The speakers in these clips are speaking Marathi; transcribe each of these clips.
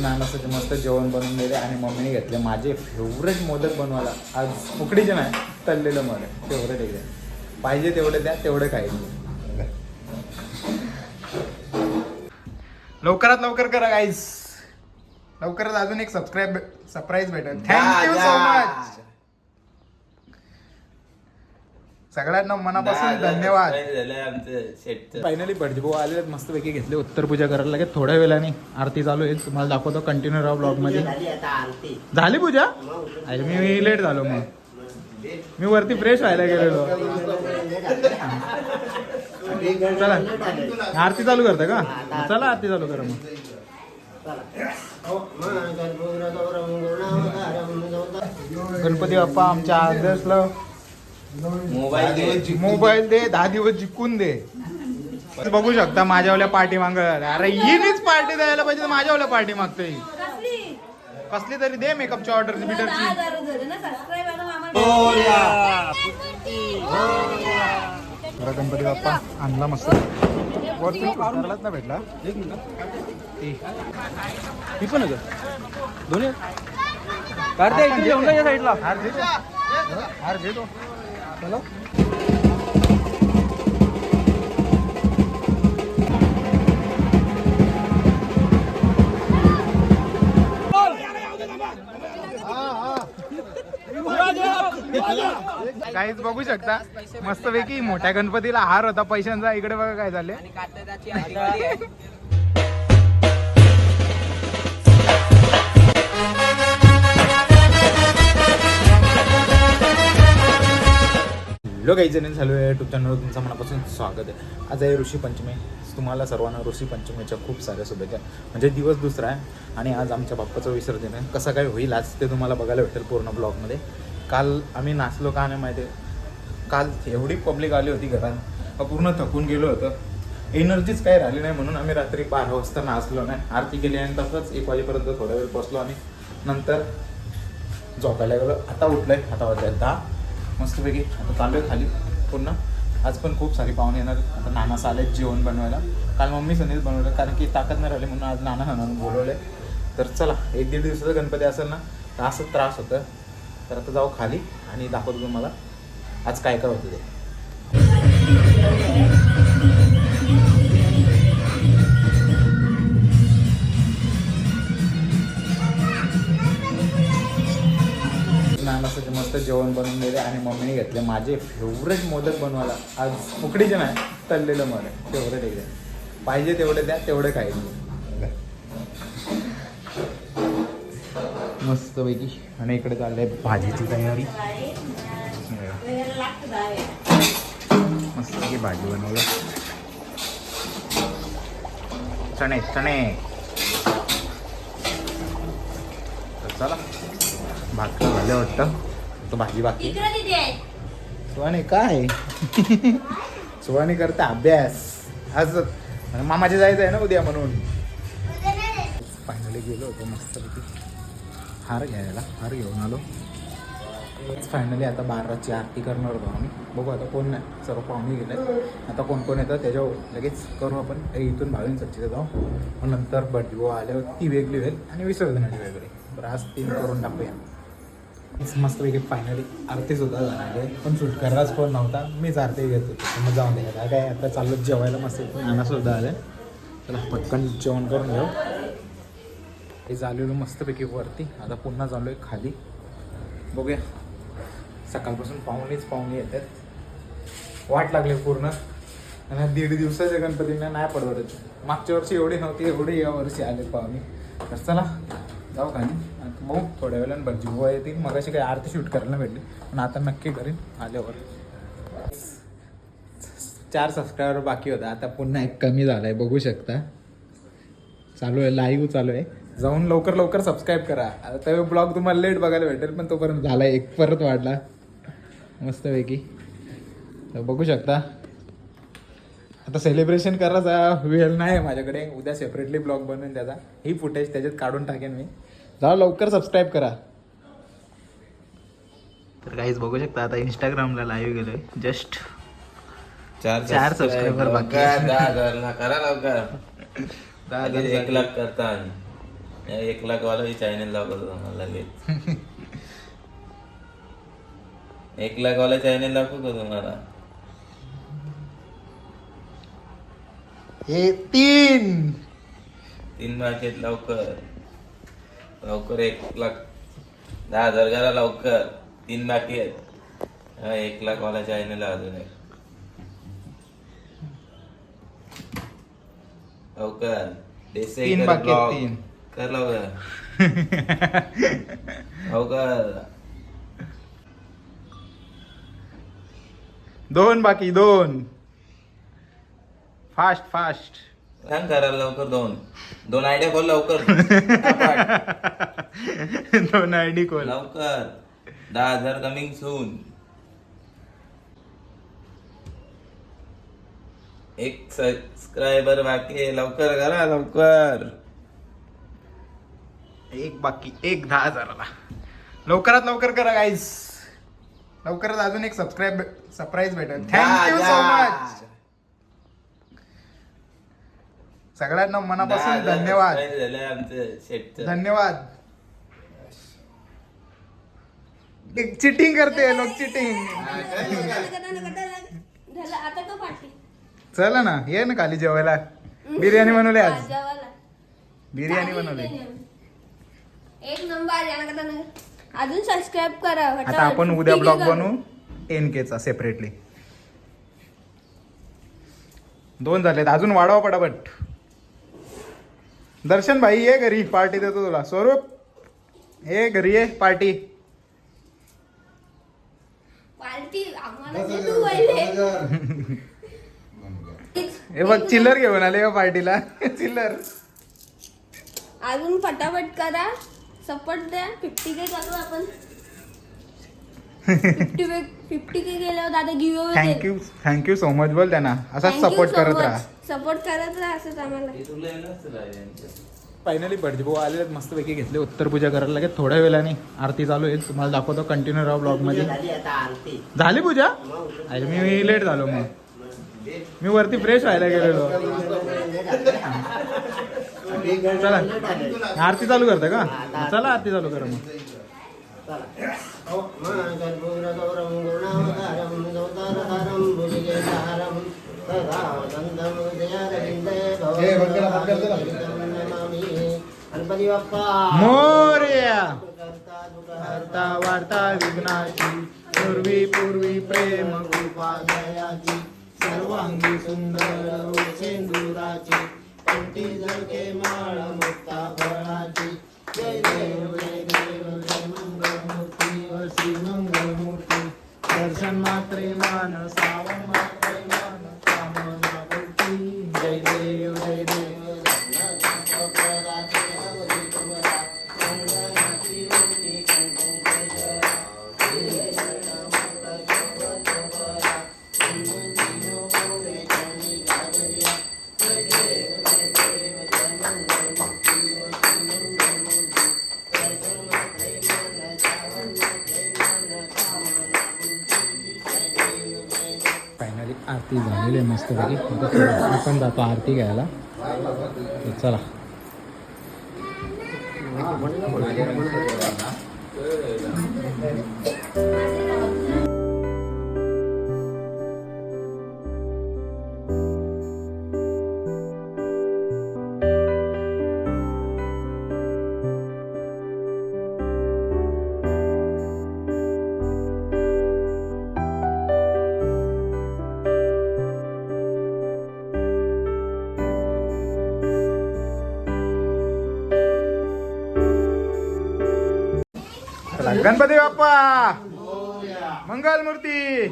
नानासाठी मस्त जेवण बनवून दिले आणि मम्मीने घेतले माझे फेवरेट मोदक बनवायला. आज उकडीचे नाही तळलेलं मोदक. फेवरेट एकदम पाहिजे तेवढे द्या तेवढे खायचे लवकरात लवकर करा गाईस लवकरात अजून एक सबस्क्राईब सरप्राईज भेटेल. थँक्यू सो मच सगळ्यांना मनापासून धन्यवाद. फायनली भाऊ आले मस्तपैकी. घेतले उत्तर पूजा करायला लागेल. थोड्या वेळाने आरती चालू आहे तुम्हाला दाखवतो. कंटिन्यू राहा ब्लॉगमध्ये. झाली आता आरती झाली पूजा? अरे मी लेट झालो मग. मी वरती फ्रेश व्हायला गेलेलो. चला. आरती चालू करता का? चला आरती चालू करा मग. गणपती बाप्पा आमच्या आदर्शला मोबाईल मोबाईल दे दहा दिवस जिंकून दे. बघू शकता माझ्यावल्या पार्टी माग. अरे हिनीच पार्टी द्यायला पाहिजे तर माझ्यावल्या पार्टी मागतोय. कसली? कसली तरी दे मेकअपची ऑर्डर दहा बिटरची हजार झाले ना सबस्क्राईब आम्हाला बरं गणपती बाप्पा आणला मस्त. ना भेटला? ही पण आहे दोन्ही. कार्तिक इकडे येऊन जा या साईडला. हार दे तो. हार दे तो. चलो काहीच बघू शकता. मस्तपैकी मोठ्या गणपतीला हार होता. पैशांचा इकडे बघा काय झाले हॅलो काही जण झालो आहे युट्यूब चॅनलवर तुमचं मनापासून स्वागत आहे. आज आहे ऋषी पंचमी. तुम्हाला सर्वांना ऋषी पंचमीच्या खूप साऱ्या शुभेच्छा. म्हणजे दिवस दुसरा आहे आणि आज आमच्या बाप्पाचं विसर्जन आहे. कसं काय होईल आज ते तुम्हाला बघायला भेटेल पूर्ण ब्लॉगमध्ये काल आम्ही नाचलो का नाही माहिती. आहे काल एवढी पब्लिक आली होती घरात. पूर्ण थकून गेलो होतं. एनर्जीच काही राहिली नाही म्हणून आम्ही रात्री बारा वाजता नाचलो नाही. आरती केली आणि तसंच एक वाजेपर्यंत थोडा वेळ बसलो आणि नंतर झोपायला गेलो. आता उठलोय. आता वाजले दहा. मस्तपैकी. आता चालू आहे खाली पुन्हा आज पण खूप सारी पाहुणे येणार आता नाना आले जेवण बनवायला. काल मम्मी सनीच बनवलं कारण की ताकद नाही राहिली म्हणून आज नाना नानानं बोलवले तर चला एक दीड दिवसाचा गणपती असेल ना तर असं त्रास होतं तर आता जाऊ खाली आणि दाखवतो तुम्हाला. आज काय काय होतं ते. नानासाठी मस्त जेवण बनवून दिले आणि मम्मीने घेतले. माझे फेवरेट मोदक बनवायला. आज उकडीचे नाही तळलेलं मला फेवरेट एकदम पाहिजे तेवढे द्या तेवढे खायचे मस्त पैकी आणि इकडे चाललंय भाजीची तयारी. मस्त की भाजी बनवलं. चणे चणे. चला. भाकर झाले वाटतं. तो भाजी बाकी सुहाने काय? सुहाने करते अभ्यास. आज मामाचे जायचं आहे ना उद्या म्हणून. फायनली गेलो होतो मस्तपैकी. हार घ्यायला. हार घेऊन आलो. फायनली आता बाराची आरती करणार होतो आम्ही. बघू आता कोण नाही. सर्व पाहुणे गेले आता कोण कोण येतं त्याच्यावर लगेच करू आपण. इथून भावीन सच्चीला जाऊ. मग नंतर बड्डीबो आल्यावर ती वेगळी होईल आणि विसर्जनाची वेगळी. बरं आज तीन करून टाकूया. मस्तपैकी फायनली आरती सुद्धा झाली आहे. पण सुटकराच फोन नव्हता. मीच आरती घेत होतो. मग जाऊन द्या काय आता चालू जेवायला मस्त नाना सुद्धा आले. चला पटकन जेवण करून घेऊ. हे झालेलो मस्तपैकी वरती. आता पुन्हा चालू आहे खाली. बघूया. सकाळपासून पाहुणेच पाहुणे येतात. वाट लागली पूर्ण. आणि दीड दिवसाच्या गणपतींना नाही पडवत मागच्या वर्षी एवढी नव्हती एवढी या वर्षी आले पाहुणे. तर चला जाऊ खाली. बघू थोड्या वेळाने भजी बुवा येतील मग अशी काही आरती शूट करायला भेटली. पण आता नक्की करीन आल्यावर. चार सबस्क्रायबर बाकी होता. आता पुन्हा एक कमी झालाय. बघू शकता. चालू आहे. लाईव्ह चालू आहे. जाऊन लवकर लवकर सबस्क्राईब करा. आता ब्लॉग तुम्हाला लेट बघायला भेटेल पण तोपर्यंत झाला एक परत वाढला. मस्तपैकी. तर बघू शकता. आता सेलिब्रेशन करायचा वेळ नाही आहे माझ्याकडे. उद्या सेपरेटली ब्लॉग बनवेन त्याचा. ही फुटेज त्याच्यात काढून टाकेन मी. जा लवकर सबस्क्राईब करा. तर काहीच बघू शकता आता इंस्टाग्रामला लाईव्ह गेलोय. जस्ट चार चार subscriber बाकी आहेत. दहा हजार ना करा लवकर. एक. लाख करता एक लाख वाला चॅनल दाखवतो तुम्हाला लगेच. एक लाख वाला चॅनल दाखवतो तुम्हाला. हे तीन. तीन भाषेत लवकर. लवकर एक लाख दहा हजार करा लवकर. तीन बाकी आहेत. हा, एक लाख वाला चॅनल अजून एक. लवकर. देसाई तीन कर बाकी आहेत, vlog. तीन. कर लवकर. लवकर. दोन बाकी दोन. फास्ट फास्ट सांग करा लवकर दोन. दोन आयडिया खोल लवकर. दोन आय डी खोल. लवकर. दहा हजार कमिंग सून एक सबस्क्रायबर बाकी आहे. लवकर करा लवकर. एक बाकी एक दहा हजाराला. लवकरात लवकर करा गाईस लवकरात अजून एक सबस्क्राईब सरप्राईज भेटेल. Thank you so. मच सगळ्यांना मनापासून धन्यवाद. धन्यवाद. चिटिंग करते लोक चिटिंग झालं आता तो पाठी. चला ना ये ना खाली जेवायला. बिर्याणी बनवली आज. जेवायला. बिर्याणी बनवली. एक नंबर. अजून सबस्क्राईब करा आता आपण उद्या ब्लॉग बनवू टेन केचा सेपरेटली दोन झालेत अजून वाढवा पटापट. दर्शन भाई ये घरी पार्टी देतो तुला स्वरूप हे घरी ये पार्टी हे बघ चिल्लर घेऊन आले का पार्टीला? चिल्लर. अजून फटाफट करा. सपोर्ट द्या. फिफ्टी के करू आपण. फिफ्टी के फिफ्टी के गेल्यावर दादा give thank you thank you so much बोल त्यांना. असाच सपोर्ट करत राहा. सपोर्ट करत राहा असंच आम्हाला. फायनली भाऊ आलेले मस्तपैकी घेतले. उत्तर पूजा करायला लागेल. थोड्या वेळाने आरती चालू आहे तुम्हाला दाखवतो कंटिन्यू राहा ब्लॉगमध्ये. झाली पूजा? अरे मी लेट झालो मग. मी वरती फ्रेश व्हायला गेलेलो. चला. आरती चालू करता का? चला आरती चालू करा मग. मोर्या। वार्ता वार्ता विघ्नाची पूर्वी पूर्वी प्रेम कृपा दयाची सर्वांगी सुंदर सेंदुराची पंटी जळके माळ मुक्ता फळाची जय देव जय देव। जय मंगळमूर्ती व श्री दर्शन मात्रे मान सावन मात्रे मान कामना जय देव जय देव. आरती झालेली आहे मस्तपैकी. आता थोडं आपण जातो आरती घ्यायला. चला, गणपती बाप्पा मंगल मूर्ती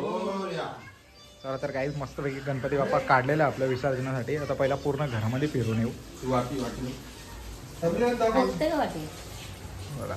चला तर काही मस्तपैकी गणपती बाप्पा काढलेला आपल्या विसर्जनासाठी. आता पहिला पूर्ण घरामध्ये फिरून येऊ. वाटी बघा.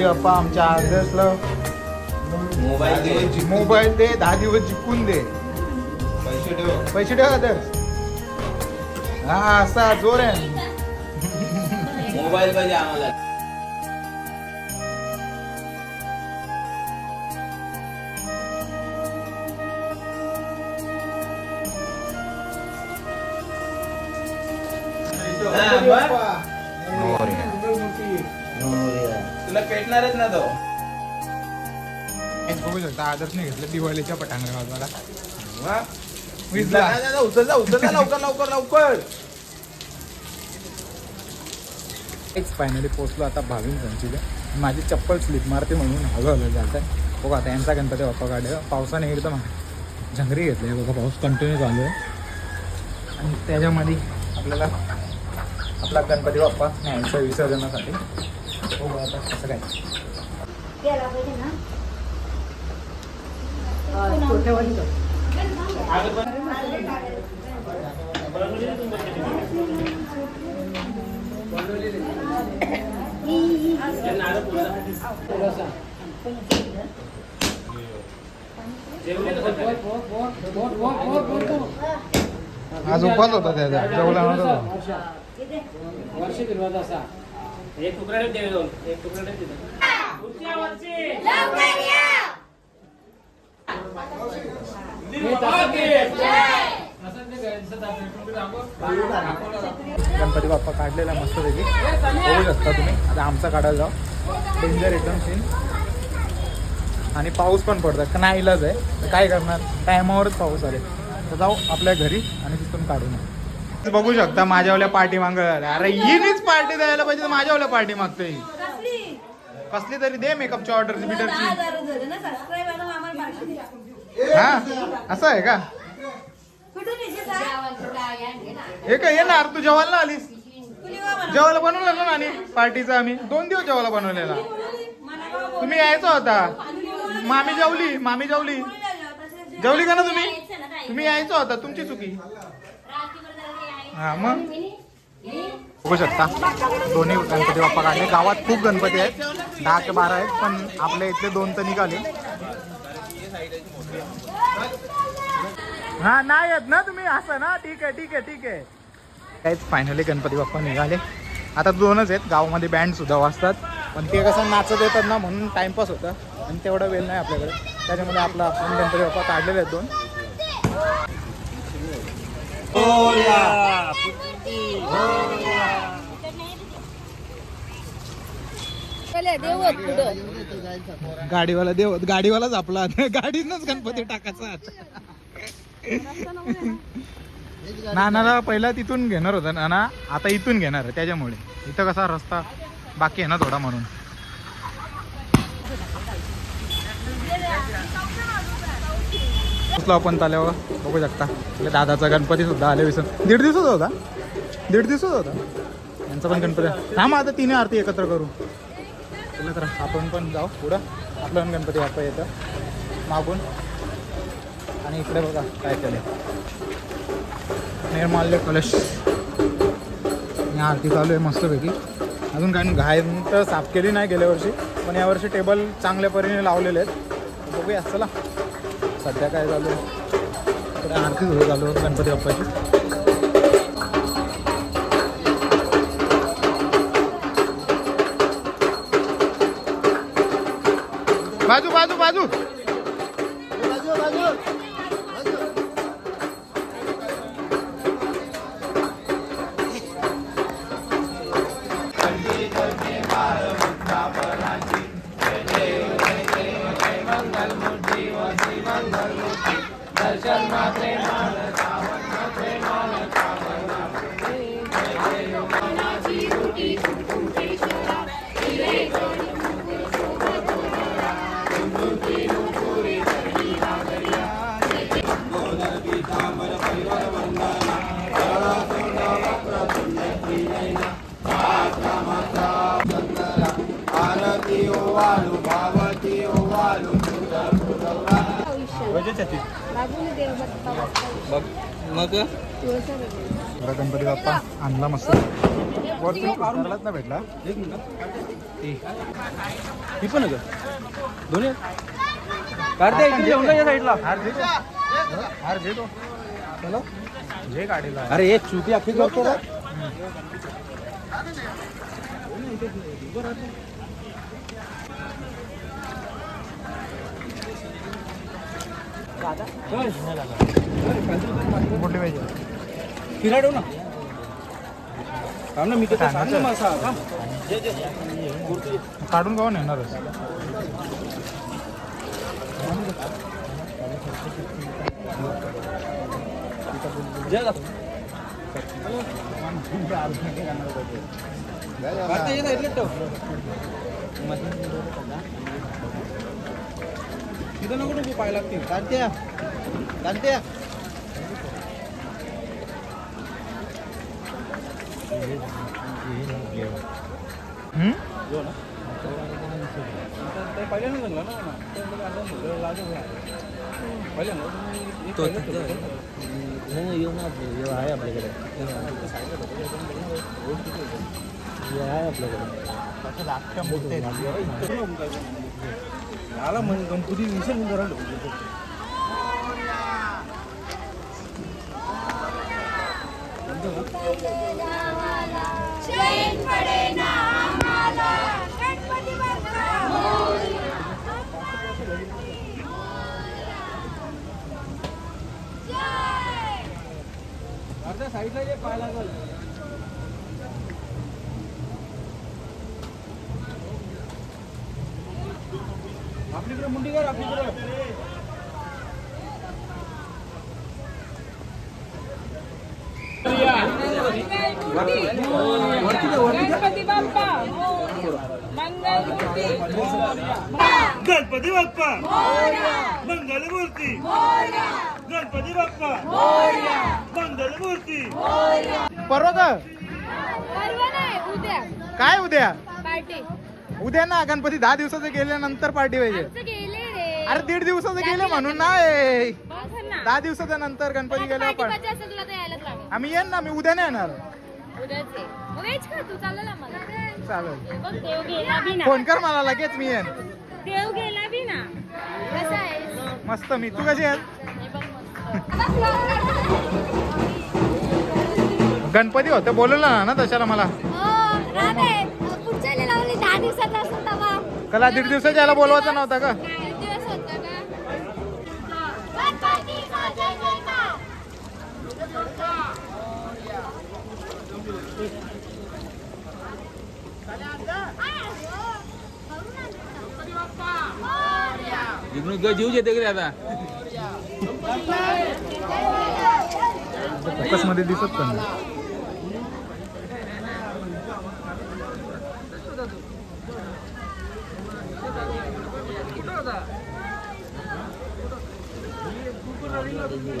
गणपती बाप्पा आमच्या आदर्शला मोबाईल दे. मोबाईल दे दहा दिवस जिंकून दे. पैसे ठेव. पैसे ठेव आदर्श हा असा जोर आहे. मोबाईल पाहिजे आम्हाला. हा, मग? पेटणारच ना तो. बघू शकता आदर्शने घेतलं दिवाळीच्या मग? वीजला. जा, जा, जा, उचल जा उचल जा लवकर लवकर फायनली पोहोचलो आता भाविन संचीला माझी चप्पल स्लिप मारते म्हणून हळू जात आहे. बघा आता यांचा गणपती बाप्पा काढे पावसाने एकदम झंगरी घेतली बघा पाऊस कंटिन्यू चालू आहे. आणि त्याच्यामध्ये आपल्याला आपला गणपती बाप्पा न्यायचा विसर्जनासाठी. बघू आता कसं काय आज उपास होता त्याचा जेवला नव्हता वर्ष फिरवत असा एक तुकडा देवे दोन. एक तुकडा देते पुढच्या वर्षी गणपती बाप्पा काढलेला मस्त पैकी. बघू शकता तुम्ही. आता आमचा काढायला जाऊ. डेंजर एकदम सीन आणि पाऊस पण पडतो नाही इलाज आहे. तर काय करणार? टायमावरच पाऊस आले. तर जाऊ आपल्या घरी आणि तिथून काढू नये बघू शकता माझ्यावाल्या पार्टी माग. अरे हिनीच पार्टी द्यायला पाहिजे तर माझ्यावाल्या पार्टी मागतोय. कसली? कसली तरी दे मेकअपची ऑर्डर बिटरची. हा? असं आहे का? हे काय येणार तू जेवायला आलीस. जेवायला बनवलेलं ना आणि पार्टीचं आम्ही. दोन दिवस जेवायला बनवलेला? तुम्ही यायचा होता. मामी जेवली मामी जेवली. जेवली का ना तुम्ही तुम्ही? यायचा होता तुमची चुकी. हा मग? बघू शकता. दोन्ही गणपती बाप्पा काढले. गावात खूप गणपती आहेत. दहा ते बारा आहेत पण आपल्या इथले दोन तर निघाले. हा नाही येत ना तुम्ही? असं ना? ठीक आहे ठीक आहे ठीक आहे. काहीच फायनली गणपती बाप्पा निघाले. आता दोनच आहेत. गावामध्ये बँड सुद्धा वाजतात. पण ते कसं नाचत येतात ना म्हणून टाइमपास होतं. आणि तेवढा वेळ नाही आपल्याकडे. त्याच्यामध्ये आपला आपण गणपती बाप्पा काढलेले आहेत दोन पहिले देऊ आहेत पुढं. गाडीवाला देव गाडीवालाच आपला. गाडीनच गणपती टाकायचा. नानाला पहिला तिथून घेणार होता नाना. आता इथून घेणार त्याच्यामुळे. इथं कसा रस्ता बाकी आहे ना थोडा म्हणून. पोचलो आपण ताल्यावर बघू. शकता. आपल्या दादाचा गणपती सुद्धा आले विसर दीड दिवसच होता? दीड दिवसच होता? यांचा पण गणपती. हा मग आता तिने आरती एकत्र करू. चला तर आपण पण जाऊ पुढं. आपलं पण गणपती बाप्पा येतं. मागून. आणि इकडे बघा काय केलं निर्माल्य कलश. आणि आरती चालू आहे मस्तपैकी. अजून काय घाय तर साफ केली नाही गेल्या वर्षी. पण यावर्षी टेबल चांगल्या परीने लावलेले आहेत. बघूया चला. सध्या काय झालं तर आणखी घरी झालो गणपती बाप्पाची. बाजू बाजू बाजू. बरं गणपती बाप्पा आणला मस्त. वरती ना भेटला. एक मिनिट ही पण का? दोन्ही कार्तिक इकडे घेऊन जा या साईडला. हार दे तो. हार दे तो. चलो. जे गाडीला. अरे एक चुकी अख्खी करतो कुठली पाहिजे. फिराडो ना. थांब ना मी तर सांग ना माझा थांब. काढून जा जा. या साईडला ठेव तिथं नको नको पाय लागतील. कांत्या कांत्या हम्म? आता ते पहिल्यांदा झालं ना ना. ते मला आता मुलं लागलं नाही. येऊ एक पहिलं ठेवलं. त्याच्यात आहे आपल्याकडे आहेत. म्हण गणपती विसरून जरा ठेवलं. चैन पडेना आम्हाला. उद्या ना गणपती दहा दिवसाचे गेल्यानंतर पार्टी पाहिजे गेले अरे दीड दिवसाचे गेले म्हणून नाही दहा दिवसाच्या नंतर गणपती पार्टी पण आम्ही येईन ना मी उद्या नाही येणार. चालेल गेला फोन कर मला लगेच मी येईन. देव गेला बी ना. कसा आहे मस्त मी. तू कशी आहे गणपती होते बोलवलं ना तशाला मला? दहा दिवसाचा असतो तेव्हा कला दीड दिवसाच्या याला बोलवायचं नव्हतं का? किती दिवस होता का? गणपती जय जयकार इकडून जीव येते की आता? फोकसमध्ये दिसत पण नाही. गणपती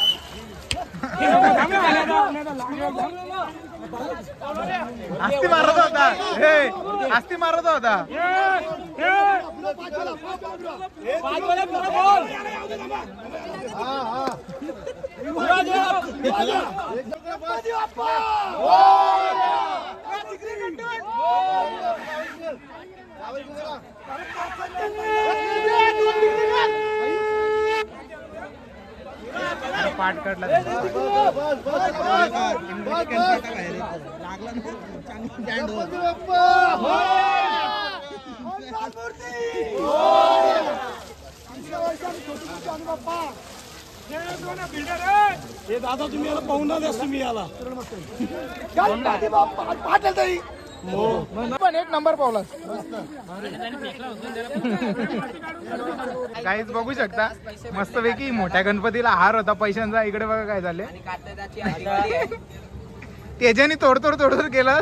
आस्ती मारत होता. हे आस्ती मारत होता. पाठ काढला हे दादा तुम्ही याला पाहून ना द्यास तुम्ही याला. पण एक नंबर पावला काहीच बघू शकता. मस्तपैकी मोठ्या गणपतीला हार होता. पैशांचा इकडे बघा काय झाले त्याच्याने तोडतोड तोडतोड केला.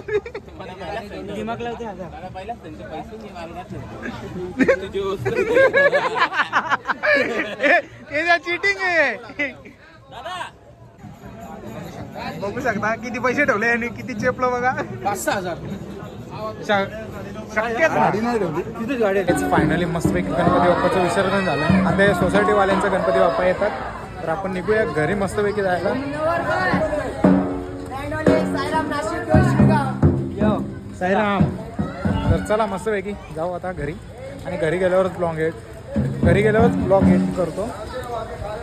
त्याच्या चिटिंग आहे. बघू शकता किती पैसे ठेवले आणि किती चेपलं बघा. पाच सहा हजार. फायनली मस्तपैकी गणपती बाप्पाचं विसर्जन झालं. आता या सोसायटीवाल्यांचा गणपती बाप्पा येतात. तर आपण निघूया. घरी मस्तपैकी जायला. साईराम. तर चला मस्तपैकी जाऊ आता घरी. आणि घरी गेल्यावरच ब्लॉग एड घरी गेल्यावरच ब्लॉग एड करतो.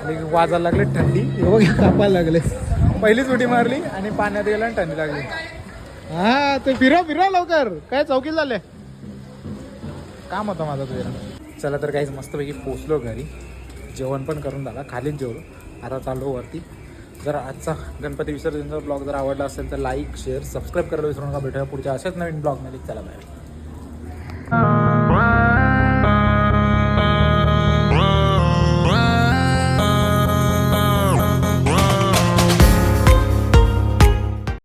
आणि वाजायला लागले थंडी. हे बघ कापायला लागले. पहिलीच उडी मारली आणि पाण्यात गेला आणि थंडी लागली. हा ते फिरा फिरा लवकर. काय चौकी झाले? काम होतं माझं तुझ्या. चला तर काहीच मस्तपैकी पोचलो घरी. जेवण पण करून झाला खालीच जेवलो. आता चाललो वरती. जर आजचा गणपती विसर्जनचा ब्लॉग जर आवडला असेल तर लाईक शेअर सबस्क्राईब करायला विसरू नका. भेटूया पुढच्या अशाच नवीन ब्लॉगमध्ये चला बाय